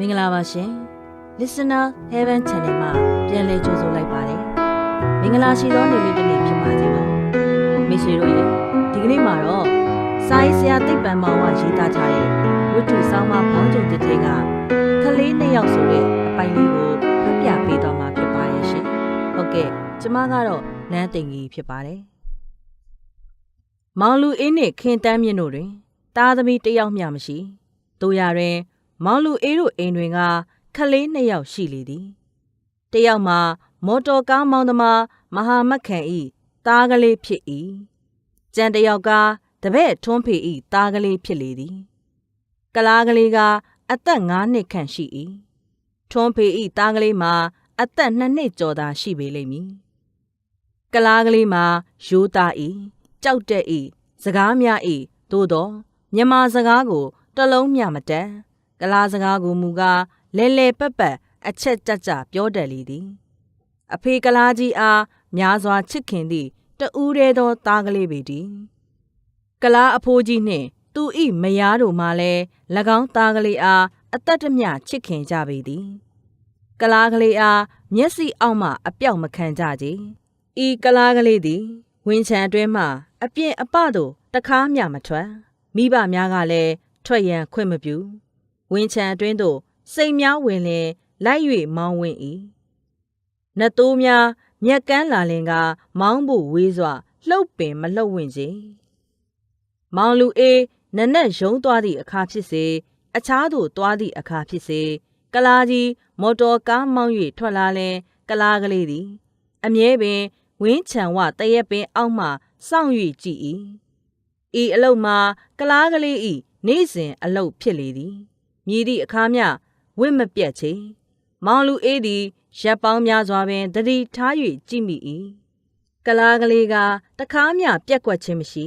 မင်္ဂလာပါရှင် Listener Heaven Channel မှာပြန်လည်ကြိုဆိုလိုက်ပါတယ်မင်္ဂလာရှိသောနေ့လေးတစ်နေ့ဖြစ်ပါစေလို့မိတ်ဆွေတို့ရေဒီကနေ့မှာတော့စာရေးဆရာသိပ္ပံမောင်ဝရေးသားထားတဲ့ဝတ္ထုဆောင်မဘောင်းကျုံတစ်ထည်ကခလေးနှစ်ယောက်ဆိုတဲ့အပိုင်လေးကိုဖတ်ပြပေးတော့မှာဖြစ်ပါရဲ့ရှင်ဟုတ်ကဲ့ကျမကတော့နန်းတင်ကြီးဖြစ်ပါတယ်မောင်လူအေးနဲ့ခင်တန်းမြင့်တို့တွင်သားသမီးတစ်ယောက်မျှမရှိတို့ရတွင် မောင်လူအေးတို့အိမ်တွင်ကခလေးနှစ်ယောက်ရှိလေသည်တယောက်မှာမော်တော်ကားမောင်းသမားမဟာမက်ခန်ဤသားကလေးဖြစ်၏ကြံတယောက်ကတပည့်ထွန်းဖေဤသားကလေးဖြစ်လေသည်ကလားကလေးကအသက်9နှစ်ခန့်ရှိ၏ထွန်းဖေဤသားကလေးမှာအသက်2နှစ်ကျော်သာရှိပေလိမ့်မည်ကလားကလေးမှာရိုးသား၏ကြောက်တဲ့၏စကားများ၏သို့သောမြန်မာစကားကိုတလုံးမျှမတတ် ကလားစကားကိုမူကားလဲလဲပက်ပက်အချက်ကြကြပြောတတ်လေသည် အဖေကလားကြီးအားများစွာချစ်ခင်သည့်တူးရဲသောသားကလေးပေတည်းကလားအဖိုးကြီးနှင့်သူဤမယားတို့မှလည်း၎င်းသားကလေးအားအသက်တမျှချစ်ခင်ကြပေသည်ကလားကလေးအားမျက်စိအောက်မှအပြောက်မခံကြကြဤကလားကလေးသည်ဝင်းချံအတွင်းမှအပြင်အပသို့တကားမျှမထွက်မိဘများကလည်းထွက်ရန်ခွင့်မပြု ဝင်းချံအတွင်းသို့စိတ်များဝင်လင်လိုက်၍မောင်းဝင်၏နတ်တိုးများမြက်ကန်းလာလင်က မောင်းဖို့ဝေးစွာလှုပ်ပင်မလှုပ်ဝင်စေမောင်လူအေးနနက်ရုံးသွားသည့်အခါဖြစ်စေအခြားသို့သွားသည့်အခါဖြစ်စေကလားကြီးမော်တော်ကားမောင်း၍ထွက်လာလင်ကလားကလေးသည် အမြဲပင်ဝင်းချံဝတရက်ပင်အောက်မှစောင့်၍ကြည့်၏ဤအလုတ်မှာကလားကလေးဤနေ့စဉ်အလုတ်ဖြစ်လေသည် မြည်သည့်အခါမျှဝင့်မပြတ်ချေမောင်လူအေးသည်ရပ်ပေါင်းများစွာပင်တတိထား၍ကြည့်မိ၏ကလားကလေးကတခါမျှပြက်ကွက်ခြင်းမရှိ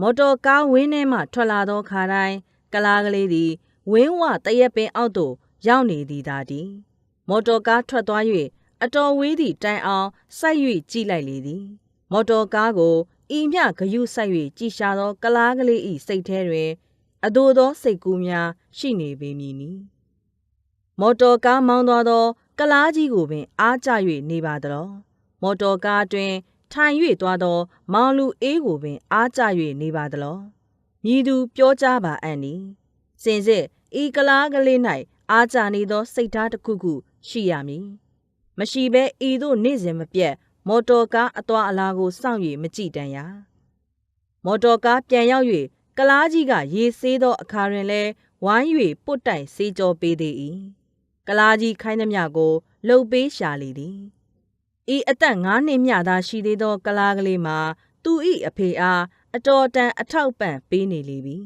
မော်တော်ကားဝင်းထဲမှထွက်လာသောခါတိုင်းကလားကလေးသည်ဝင်းဝတရက်ပင်အောက်သို့ရောက်နေသည်သာတည်းမော်တော်ကားထွက်သွား၍အတော်ဝေးသည့်တိုင်အောင်စိုက်၍ကြည့်လိုက်လေသည်မော်တော်ကားကိုဤမျှဂယုစိုက်၍ကြည်ရှာသောကလားကလေး၏စိတ်ထဲတွင် အသို့သောစိတ်ကူးများရှိနေပေမည်နီမော်တော်ကားမောင်းသွားသော ကလားကြီးကိုပင်အားကျ၍နေပါသောမော်တော်ကားတွင် ထိုင်၍သွားသော မောင်လူအေးကိုပင်အားကျ၍နေပါသလောမြည်သူပြောကြပါအံ့နီစင်စစ်ဤကလားကလေး၌အားကျနေသော စိတ်ဓာတ်တစ်ခုခုရှိရမည်မရှိဘဲဤသို့နေ့စဉ်မပြတ် မော်တော်ကားအသွာအလာကိုစောင့်၍မကြည့်တန်ရမော်တော်ကားပြန်ရောက်၍ ကလားကြီးကရေဆေးသောအခါတွင်လဲဝိုင်း၍ပုတ်တိုင်ဆေးကြောပေးသေး၏ကလားကြီးခိုင်းသမျှကိုလှုပ်ပေးရှာလေသည်ဤအသက်၅နှစ်မျှသာရှိသေးသော ကလားကလေးမှာသူ၏အဖေအားအတော်တန်အထောက်ပံ့ပေးနေလေပြီ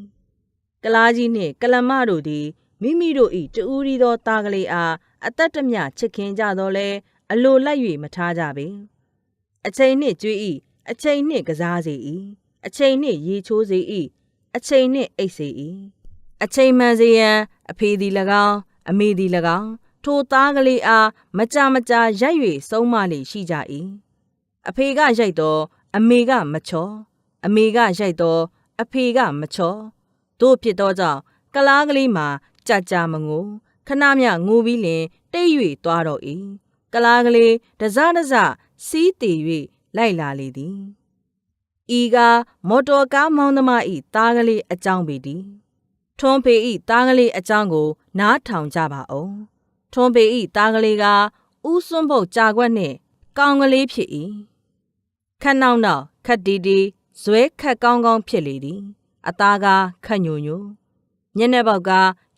ကလားကြီးနှင့်ကလမတို့သည်မိမိတို့၏တူဦးရီသောသားကလေးအားအသက်တမျှချစ်ခင်ကြတော့လဲအလိုလိုက်၍မထားကြပေအချိန်နှင့်ကြွေး၏အချိန်နှင့်ကစားစေ၏အချိန်နှင့်ရေချိုးစေ၏ အချိန်နှင့်အိတ်စေ၏အချိန်မှန်စေရန်အဖေသည်၎င်းအမေသည်၎င်းထိုသားကလေးအားမကြမကြာရိုက်၍ဆုံးမလေရှိကြ၏အဖေကရိုက်တော့အမေကမချောအမေကရိုက်တော့အဖေကမချောတို့ဖြစ်သောကြောင့်ကလားကလေးမှာကြာကြာမငိုခဏမျှငိုပြီးလင်တိတ်၍သွားတော့၏ကလားကလေးတစတစစီးတည်၍လိုက်လာလေသည် ဤကမော်တော်ကားမောင်းသမားဤသားကလေးအကြောင်းပေသည်ထွန်းဖေဤသားကလေးအကြောင်းကို နားထောင်ကြပါအောင်ထွန်းပေဤသားကလေးကဥစွန်းပုတ်ကြာခွက်နှင့် ကောင်းကလေးဖြစ်၏ခက်နောက်နောက်ခက်တီတီဇွဲခက်ကောင်းကောင်းဖြစ်လေသည် အသားကခက်ညိုညိုညနေပေါက်က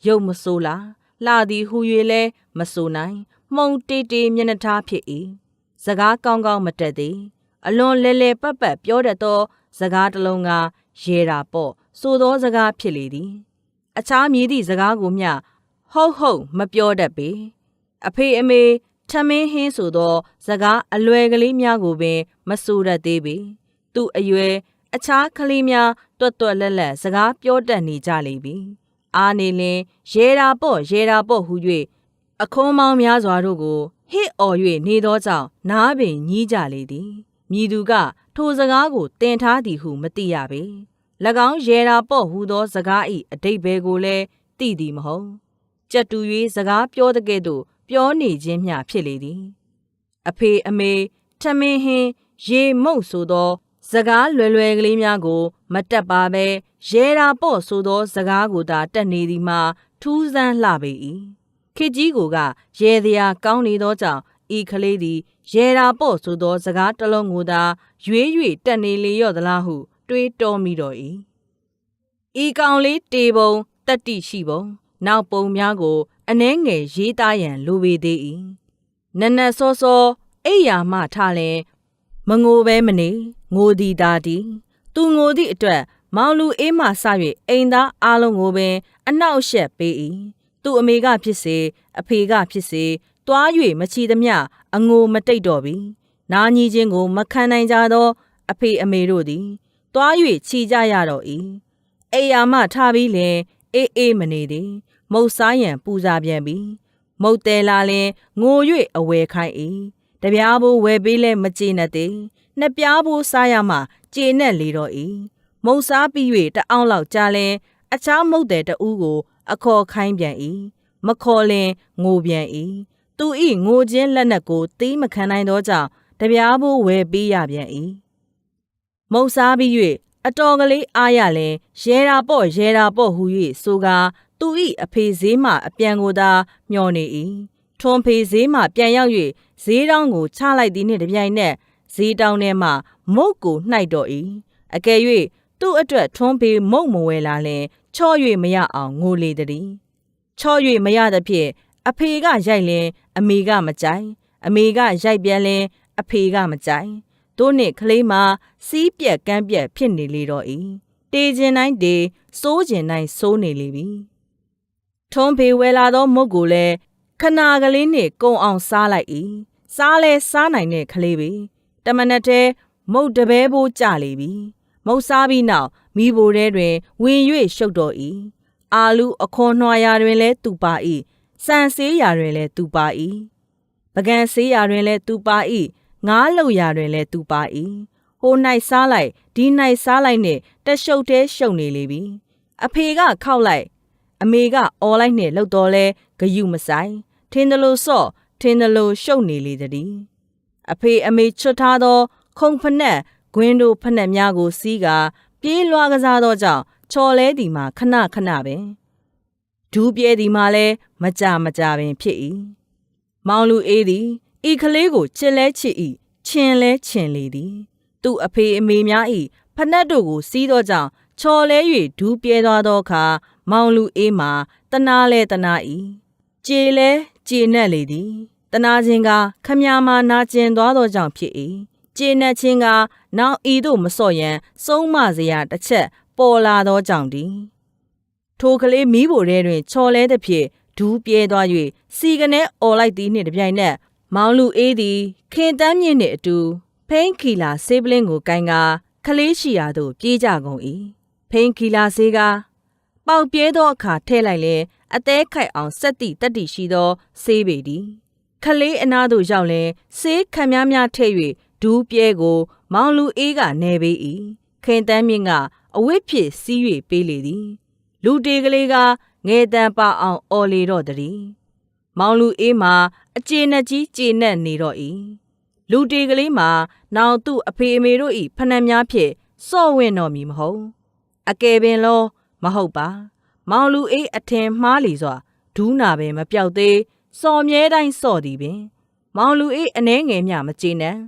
ရုပ်မဆိုးလားလှသည်ဟူ၍လဲမဆိုနိုင်မှုံတေးတေးမျက်နှာထားဖြစ်၏စကားကောင်းကောင်းမတက်သည် အလွန်လဲလဲပတ်ပတ်ပြောတတ်သောစကားတစ်လုံးကရဲတာပေါ့ဆိုသောစကားဖြစ်လေသည် အခြားမြည်သည့်စကားကိုမျှဟုတ်ဟုတ်မပြောတတ်ပေအဖေအမေထမင်းဟင်းဆိုသောစကားအလွယ်ကလေးများကိုပင် မဆိုတတ်သေးပေသူ့အရွယ်အခြားကလေးများတွတ်တွတ်လက်လက်စကားပြောတတ်နေကြလေပြီအာနေလင်ရဲတာပေါ့ရဲတာပေါ့ဟု၍အခုံးမောင်းများစွာတို့ကိုဟစ်အော်၍နေသောကြောင့်နားပင်ညည်းကြလေသည် မြည်သူက ထိုစကားကိုတင်ထားသည်ဟုမသိရပေ၎င်းရဲတာပေါ့ဟူသောစကား၏အတိတ်ဘယ်ကိုလည်းသိသည်မဟုတ်ကြက်တူ၍စကားပြောတဲ့ကဲ့သို့ပြောနေခြင်းမျှဖြစ်လေသည် အဖေအမေထမင်းဟင်းရေမုတ်ဆိုသောစကားလွယ်လွယ်ကလေးများကို မတက်ပါဘဲရဲတာပေါ့ဆိုသောစကားကိုသာတက်နေသည်မှာထူးဆန်းလှပေ၏ခေကြီးကိုကရဲတရားကောင်းနေသောကြောင့် ဤကလေးသည်ရဲတာပေါ့ဆိုသောစကားတစ်လုံးကိုသာရွေး၍တက်နေလေရော့သလားဟု တွေးတောမိတော့၏ဤကောင်လေးတေပုံတက်တိရှိပုံနောက်ပုံများကိုအနှဲငယ်ရေးသားရန်လိုပေသေး၏နနက်စောစောအိယာမှထလင်မငိုပဲမနေငိုသည်သာသည်သူငိုသည့်အတွက်မောင်လူအေးမှစ၍အိမ်သားအားလုံးကိုပင်အနှောက်အယှက်ပေး၏သူ့အမေကဖြစ်စေအဖေကဖြစ်စေ တွား၍မချီသမျှအငိုမတိတ်တော့ပြီနာညီချင်းကိုမခံနိုင်ကြသော အဖေအမေတို့သည်တွား၍ချီကြရတော့၏အိယာမှထားပြီးလင်အေးအေးမနေသည်မုတ်စားရန်ပူဇာပြန်ပြီမုတ်တဲလာလင်ငို၍အဝယ်ခိုင်း၏တပြားဘိုးဝယ်ပေးလဲမကျေနပ်သေးနှစ်ပြားဘိုးစားရမှကျေနပ်လေတော့၏မုတ်စားပြီး၍တအောင်လောက်ကြာလင်အခြားမုတ်တဲ့တဦးကို အခေါ်ခိုင်းပြန်၏မခေါ်လင်ငိုပြန်၏ သူဤငိုခြင်းလက်နက်ကိုသီးမခံနိုင်သောကြောင့်တပြားဘိုးဝယ်ပေးရပြန်၏မုတ်စားပြီး၍အတော်ကလေးအားရလင်ရဲတာပေါ့ရဲတာပေါ့ဟူ၍ဆိုကာသူဤအဖေဈေးမှအပြန်ကိုသာမျောနေ၏ထွန်ဖေဈေးမှပြန်ရောက်၍ဈေးတောင်းကိုချလိုက်သည်နှင့်တပြိုင်နက်ဈေးတောင်းထဲမှမုတ်ကိုနှိုက်တော့၏အကယ်၍သူ့အတွက်ထွန်းဖေမုတ်မဝဲလာလင်ချော့၍မရအောင်ငိုလေသည်ချော့၍မရသဖြင့် အဖေကရိုက်လင်အမေကမကြိုက်အမေကရိုက်ပြန်လင်အဖေကမကြိုက်တို့နှင့်ကလေးမှာစီးပြက်ကန်းပြက်ဖြစ်နေလေတော့၏တေခြင်းတိုင်းတေစိုးခြင်းတိုင်းစိုးနေလေပြီထုံးဖေဝဲလာသောမုတ်ကိုလည်းခနာကလေးနှင့်ကုံအောင်စားလိုက်၏စားလဲစားနိုင်တဲ့ကလေးပဲတမနက်တည်းမုတ်တပဲဘိုးကြလေပြီမုတ်စားပြီးနောက်မိဘိုထဲတွင်ဝင်၍ရှုပ်တော်၏အာလူအခွန်နှွာရာတွင်လည်းသူပါ၏ စံဆေးရာတွင်လည်းသူပါ၏ပကံဆေးရာတွင်လည်းသူပါ၏ငားလှုပ်ရာတွင်လည်းသူပါ၏ဟို၌စားလိုက်ဒီ၌စားလိုက်နှင့်တရှုပ်သေးရှုပ်နေလေပြီအဖေကခောက်လိုက် အမေကအော်လိုက်နှင့်လှုပ်တော်လဲဂယုမဆိုင်ထင်းတယ်လို့စော့ထင်းတယ်လို့ရှုပ်နေလေသည်အဖေအမေချွတ်ထားသော ခုံဖနက်ဂွင်းတို့ဖနက်များကိုစီးကာပြေးလွှားကစားသောကြောင့်ချော်လဲသည်မှာခဏခဏပ င်ဒူးပြဲသည်မှာလည်းမကြမကြပင်ဖြစ်၏မောင်လူအေးသည်ဤကလေးကိုချစ်လဲချစ်၏ချင်လဲချင်လေသည် သူ့အဖေအမေများ၏ဖနက်တို့ကိုစီးသောကြောင့်ချော်လဲ၍ဒူးပြဲသွားသောအခါမောင်လူအေးမှာတနာလဲတနာ၏ကြေလဲကြေနက်လေသည်တနာခြင်းကခမည်းမာနာကျင်သွားသောကြောင့်ဖြစ်၏ကျေနပ်ခြင်းက နောက်ဤသို့မစော့ရန်စုံးမစရာတစ်ချက်ပေါ်လာသောကြောင့်တည်း ထိုကလေးမိဖို့ထဲတွင်ချော်လဲသဖြင့်ဒူးပြဲသွား၍စီကနေអော်လိုက်သည်နှင့်တပြိုင်နက်မောင်လူအေးသည်ခင်တမ်းမြင့်နှင့်အတူဖိန်ခီလာဆေးပလင်းကိုကိုင်းကာကလေးရှိရာသို့ပြေးကြကုန်၏ဖိန်ခီလာဆေးကပေါက်ပြဲသောအခါထဲလိုက်လေအသေးခိုက်အောင်စက်တိတက်တိရှိသောဆေးပေသည်ခလေးအနားသို့ရောက်လဲဆေးခံများများထည့်၍ဒူးပြဲကို မောင်လူအေးကနေပေး၏ခင်တန်းမြင့်ကအဝိဖြစ်စီး၍ပေးလေသည် လူတေကလေးကငဲတန်ပါအောင်အော်လေတော့တည်းမောင်လူအေးမှာအကျေနပ်ကြီးကျေနပ်နေတော့၏လူတေကလေးမှာနောင်သူ့အဖေအမေတို့၏ဖနှံများဖြင့်စော့ဝင်တော်မူမဟုတ်အကယ်ပင်လောမဟုတ်ပါ မောင်လူအေးအထင်မှားလီစွာဒူးနာပင်မပြောက်သေးစော်မြဲတိုင်းစော့သည်ပင် မောင်လူအေးအနှဲငယ်မျှမကျေနပ်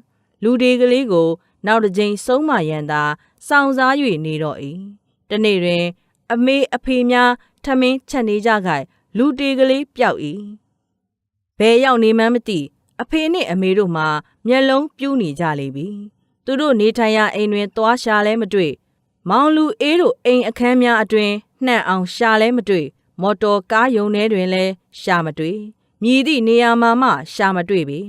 လူဒီကလေးကို နောက်တစ်ကြိမ်ဆုံးမရန်သာစောင့်စား၍နေတော့၏တနေ့တွင် အမေအဖေများထမင်းချက်နေကြခိုင်လူတေကလေးပျောက်၏ဘယ်ရောက်နေမှန်းမသိအဖေနှင့်အမေတို့မှာမျက်လုံးပြူးနေကြလေပြီသူတို့နေထိုင်ရာအိမ်တွင်သွားရှာလဲမတွေ့မောင်လူအေးတို့အိမ်အခန်းများအတွင်နှံ့အောင်ရှာလဲမတွေ့မော်တော်ကားယုံထဲတွင်လည်းရှာမတွေ့မြည်သည့်နေရာမှာမှရှာမတွေ့ပေ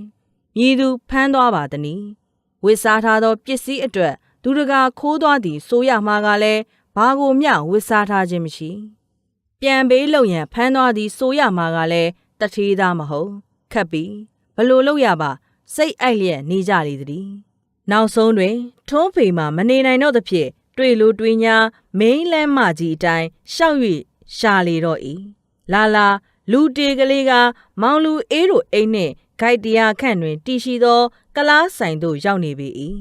မြည်သူဖမ်းသွားပါသည်။ဝစ်စားထားသောပစ္စည်းအတွက် သူတကာခိုးသွားသည်ဆိုရမှာကလည်း ဘာကိုမျှဝစ်စားထားခြင်းမရှိ။ပြန်ပေးလုံရန်ဖမ်းသွားသည်ဆိုရမှာကလည်းတထေးသားမဟုတ်ခက်ပြီးဘလို့လုပ်ရပါစိတ်အိုက်လျက်နေကြလေသည်။နောက်ဆုံးတွင် ထုံးဖေမှာမနေနိုင်တော့သဖြင့်တွေ့လိုတွေ့ညာမိန်းလန်းမကြီးအတိုင်းရှောက်၍ရှာလေတော့၏လာလာလူတေကလေးကမောင်လူအေးတို့အိမ်နှင့်ဂိုက်တရားခန့်တွင်တည်ရှိသော ကလားဆိုင်သို့ရောက်နေပေ၏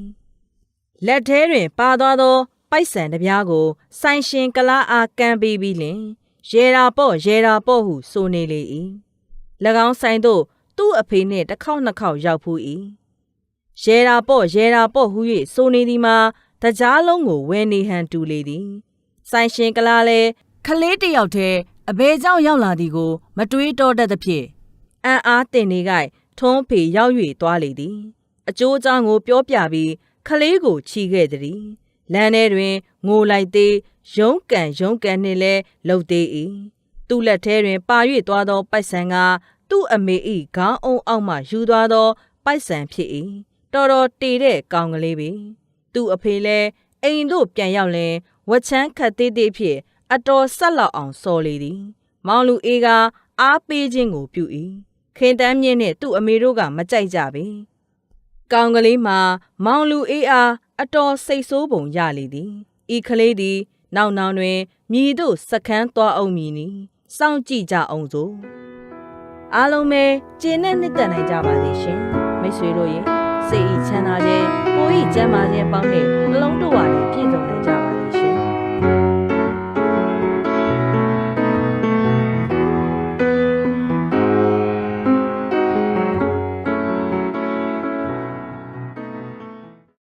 လက်ထဲတွင်ပါသွားသော ပိုက်ဆံတစ်ပြားကို ဆိုင်ရှင်ကလားအားကမ်းပေးပြီးလင်ရေရာပေါ့ရေရာပေါ့ဟုဆိုနေလေ၏၎င်းဆိုင်သို့သူ့အဖေနှင့်တစ်ခေါက်နှစ်ခေါက်ရောက်ဖူး၏ရေရာပေါ့ရေရာပေါ့ဟု၍ဆိုနေသည်မှာတကြားလုံးကိုဝယ်နေဟန်တူလေသည်ဆိုင်ရှင်ကလားလည်းခလေးတစ်ယောက်တည်းအဘဲเจ้าရောက်လာသည်ကို မတွေးတော့တတ်သဖြင့်အံ့အားတင်နေကြထုံးဖေရောက်၍သွားလေသည် အကျိုးအကြောင်းကိုပြောပြပြီးခလေးကိုချီခဲ့သည် လမ်းထဲတွင်ငိုလိုက်သေးရုံးကန်ရုံးကန်နှင့်လဲလှုပ်သေး၏သူ့လက်ထဲတွင်ပါ၍သွားသောပိုက်ဆံကသူ့အမေ၏ခေါင်းအုံအောက်မှယူသွားသော ပိုက်ဆံဖြစ်၏တော်တော်တေတဲ့ကောင်ကလေးပဲသူ့အဖေလဲအိမ်သို့ပြန်ရောက်လင်ဝတ်ချမ်းခတ်သေးသေးဖြင့်အတော်ဆက်လောက်အောင်စော်လေသည် မောင်လူအေးကအားပေးခြင်းကိုပြု၏ခင်တမ်းမြင့်နှင့်သူ့အမေတို့ကမကြိုက်ကြပေကောင်ကလေးမှာမောင်လူအေးအား အတော်စိတ်ဆိုးပုံရလေသည်ဤကလေးသည် နောက်နောင်တွင်မြည်တို့စခန်းသွားအောင်မည်နီစောင့်ကြည့်ကြအောင်စို့အားလုံးပဲကျင်းနဲ့နှစ်သက်နိုင်ကြပါစေရှင်မိတ်ဆွေတို့ရေစိတ်ဤချမ်းသာခြင်းကိုယ်ဤကျမ်းမာခြင်းပေါင်းတဲ့နှလုံးတို့ဝါတွေပြည့်စုံနိုင်ကြ